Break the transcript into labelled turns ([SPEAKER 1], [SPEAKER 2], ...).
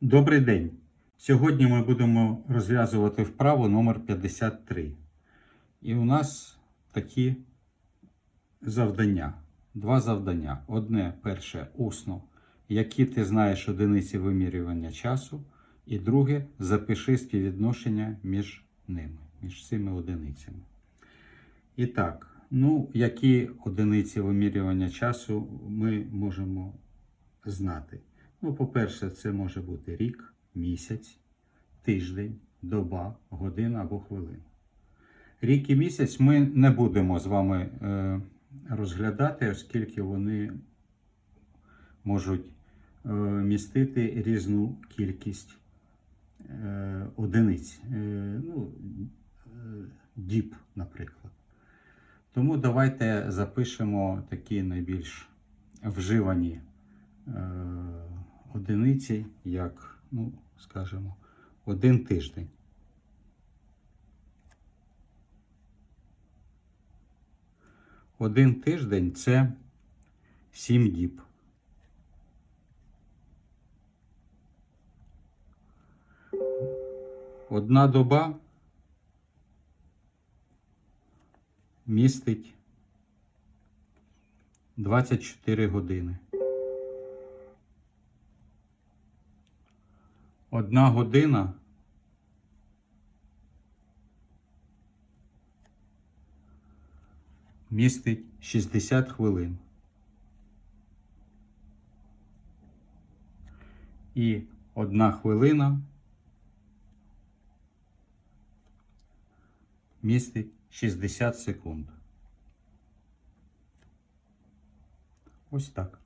[SPEAKER 1] Добрий день! Сьогодні ми будемо розв'язувати вправу номер 53. І у нас такі завдання. Два завдання. Одне перше усно, які ти знаєш одиниці вимірювання часу. І друге запиши співвідношення між ними, між цими одиницями. І так, ну, які одиниці вимірювання часу ми можемо знати? Ну, по-перше, це може бути рік, місяць, тиждень, доба, година або хвилина. Рік і місяць ми не будемо з вами е, розглядати, оскільки вони можуть е, містити різну кількість е, одиниць, ну, діб, наприклад. Тому давайте запишемо такі найбільш вживані одиниці, як, ну, скажімо, один тиждень. Один тиждень це 7 діб. Одна доба містить 24 години. Одна година містить 60 хвилин. І одна хвилина містить 60 секунд. Ось так.